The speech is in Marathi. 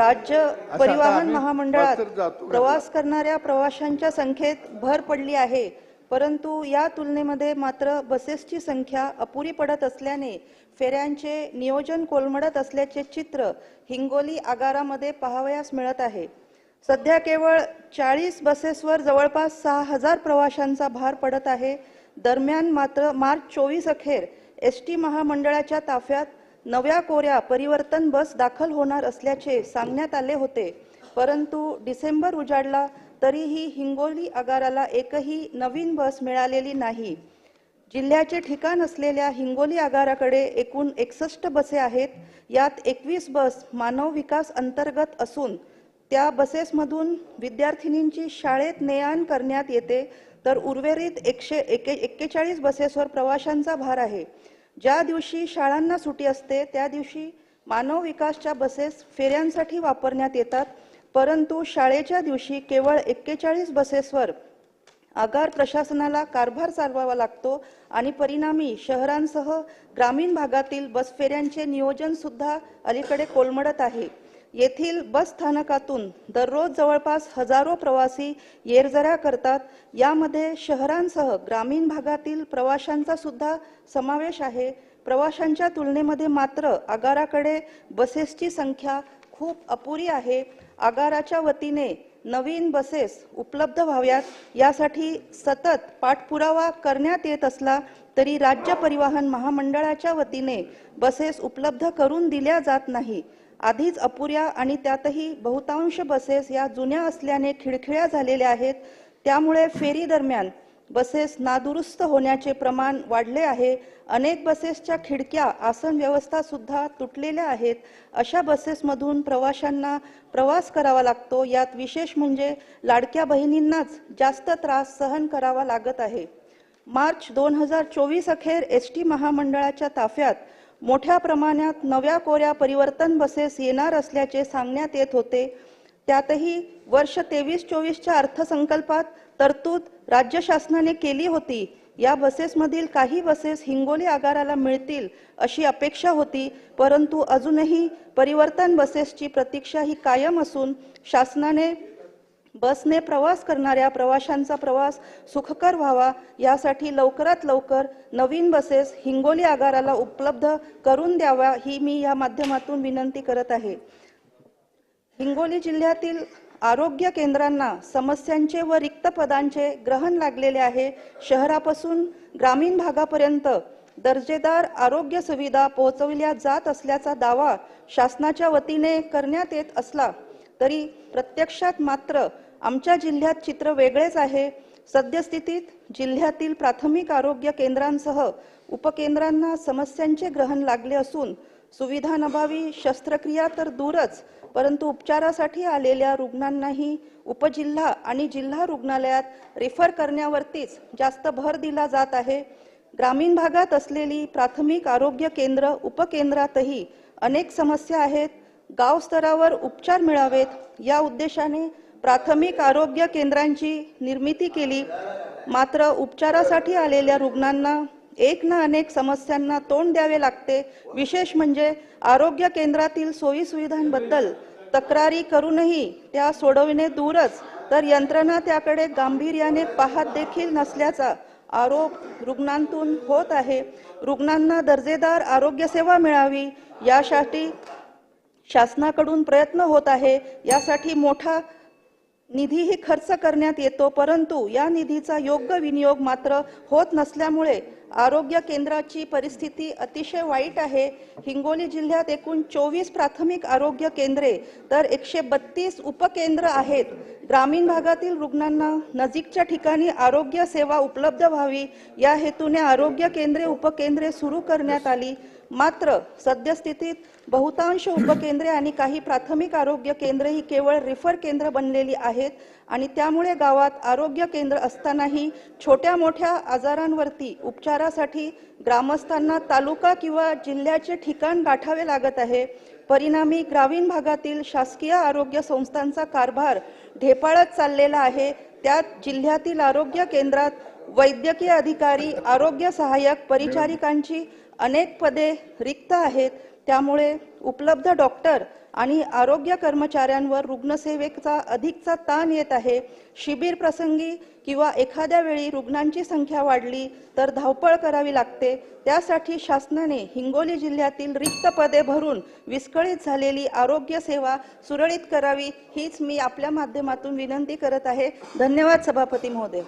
राज्य परिवहन महामंडळात. प्रवास करणाऱ्या प्रवाशांच्या संख्येत भर पडली आहे. परंतु या तुलनेमध्ये मात्र बसेसची संख्या अपुरी पडत असल्याने फेऱ्यांचे नियोजन कोलमडत असल्याचे चित्र हिंगोली आगारामध्ये पाहावयास मिळत आहे. सध्या केवळ चाळीस बसेसवर जवळपास सहा हजार प्रवाशांचा भार पडत आहे. दरम्यान मात्र मार्च चोवीस अखेर एस टी महामंडळाच्या ताफ्यात नव्या कोऱ्या परिवर्तन बस दाखल होणार असल्याचे सांगण्यात आले होते. परंतु डिसेंबर उजाडला तरीही हिंगोली आगाराला एकही नवीन बस मिळालेली नाही. जिल्ह्याचे ठिकाण असलेल्या हिंगोली आगाराकडे एकूण एकसष्ट बसे आहेत. यात एकवीस बस मानव विकास अंतर्गत असून त्या बसेसमधून विद्यार्थिनींची शाळेत ने आण करण्यात येते. तर उर्वरित एकशे एके एक्केचाळीस बसेसवर प्रवाशांचा भार आहे. ज्या दिवशी शाळांना सुटी असते त्या दिवशी मानव विकासच्या बसेस फेऱ्यांसाठी वापरण्यात येतात. परंतु शाळेच्या दिवशी केवळ एक्केचाळीस बसेसवर आगार प्रशासनाला कारभार चालवावा लागतो आणि परिणामी शहरांसह ग्रामीण भागातील बस फेऱ्यांचे नियोजन सुद्धा अलीकडे कोलमडत आहे. येथील बस स्थानकातून दररोज जवळपास हजारो प्रवासी येरजऱ्या करतात. यामध्ये शहरांसह ग्रामीण भागातील प्रवाशांचा सुद्धा समावेश आहे. प्रवाशांच्या तुलनेमध्ये मात्र आगाराकडे बसेसची संख्या खूप अपुरी आहे. आगाराच्या वतीने नवीन बसेस उपलब्ध व्हाव्यात. यासाठी सतत पाठपुरावा करण्यात येत असला तरी राज्य परिवहन महामंडळाच्या वतीने बसेस उपलब्ध करून दिल्या जात नाही. आधीच अपुऱ्या आणि त्यातही बहुतांश बसेस या जुन्या असल्याने खिळखिळ्या झालेल्या आहेत. त्यामुळे फेरी दरम्यान बसेस नादुरुस्त होण्याचे प्रमाण वाढले आहे. अनेक बसेसच्या खिडक्या आसन व्यवस्था सुद्धा तुटलेल्या आहेत. अशा बसेसमधून प्रवाशांना प्रवास करावा लागतो. यात विशेष म्हणजे लाडक्या बहिणींनाच जास्त त्रास सहन करावा लागत आहे. मार्च दोन हजार चोवीस अखेर एस टी महामंडळाच्या ताफ्यात मोठ्या प्रमाणात नव्या कोऱ्या परिवर्तन बसेस येणार असल्याचे सांगण्यात येत होते. त्यातही वर्ष तेवीस चोवीसच्या अर्थसंकल्पात तरतूद राज्य शासनाने केली होती. या बसेसमधील काही बसेस हिंगोली आगाराला मिळतील अशी अपेक्षा होती परंतु अजूनही परिवर्तन बसेसची प्रतीक्षा ही कायम असून शासनाने बसने प्रवास करणाऱ्या प्रवाशांचा प्रवास सुखकर व्हावा. यासाठी लवकरात लवकर नवीन बसेस हिंगोली आगाराला उपलब्ध करून द्यावा ही मी या माध्यमातून विनंती करत आहे. हिंगोली जिल्ह्यातील आरोग्य केंद्रांना समस्यांचे व रिक्त पदांचे ग्रहण लागलेले आहे. शहरापासून ग्रामीण भागापर्यंत दर्जेदार आरोग्य सुविधा पोहोचविल्या जात असल्याचा दावा शासनाच्या वतीने करण्यात येत असला तरी प्रत्यक्षात मात्र आमच्या जिल्ह्यात चित्र वेगळेच आहे. सद्यस्थितीत जिल्ह्यातील प्राथमिक आरोग्य केंद्रांसह उपकेंद्रांना समस्यांचे ग्रहण लागले असून सुविधांअभावी शस्त्रक्रिया तर दूरच परंतु उपचारासाठी आलेल्या रुग्णांनाही उपजिल्हा आणि जिल्हा रुग्णालयात रेफर करण्यावरतीच जास्त भर दिला जात आहे. ग्रामीण भागात असलेली प्राथमिक आरोग्य केंद्र उपकेंद्रातही अनेक समस्या आहेत. गाव स्तरावर उपचार मिळावेत या उद्देशाने प्राथमिक आरोग्य केंद्रांची निर्मिती केली. मात्र उपचारासाठी आलेल्या रुग्णांना एक ना अनेक समस्यांना तोंड द्यावे लागते. विशेष म्हणजे आरोग्य केंद्रातील सोयी सुविधांबद्दल तक्रारी करूनही त्या सोडविणे दूरच. तर यंत्रणा त्याकडे गांभीर्याने पाहत देखील नसल्याचा आरोप रुग्णांतून होत आहे. रुग्णांना दर्जेदार आरोग्यसेवा मिळावी यासाठी शासनाकडून प्रयत्न होत आहे. यासाठी मोठा निधीही खर्च करण्यात येतो परंतु या निधीचा योग्य विनियोग मात्र होत नसल्यामुळे आरोग्य केंद्राची परिस्थिती अतिशय वाईट आहे. हिंगोली जिल्ह्यात एकूण चोवीस प्राथमिक आरोग्य केंद्रे तर एकशे बत्तीस उपकेंद्र आहेत. ग्रामीण भागातील रुग्णांना नजीकच्या ठिकाणी आरोग्य सेवा उपलब्ध व्हावी. या हेतूने आरोग्य केंद्रे उपकेंद्रे सुरू करण्यात आली. मात्र सद्यस्थितीत बहुतांश उपकेंद्रे आणि काही प्राथमिक आरोग्य केंद्रे ही केवळ रिफर केंद्र बनलेली आहेत आणि त्यामुळे गावात आरोग्य केंद्र असतानाही छोट्या मोठ्या आजारांवरती उपचारासाठी ग्रामस्थांना तालुका किंवा जिल्ह्याचे ठिकाण गाठावे लागत आहे. परिणामी ग्रामीण भागातील शासकीय आरोग्य संस्थांचा कारभार ढेपाळत चाललेला आहे. त्यात जिल्ह्यातील आरोग्य केंद्रात वैद्यकीय अधिकारी आरोग्य सहाय्यक परिचारिकांची अनेक पदे रिक्त आहेत. त्यामुळे उपलब्ध डॉक्टर आणि आरोग्य कर्मचाऱ्यांवर रुग्णसेवेचा अधिकचा ताण येत आहे. शिबिर प्रसंगी किंवा एखाद्या वेळी रुग्णांची संख्या वाढली तर धावपळ करावी लागते. त्यासाठी शासनाने हिंगोली जिल्ह्यातील रिक्त पदे भरून विस्कळीत झालेली आरोग्य सेवा सुरळीत करावी हीच मी आपल्या माध्यमातून विनंती करत आहे. धन्यवाद सभापती महोदय.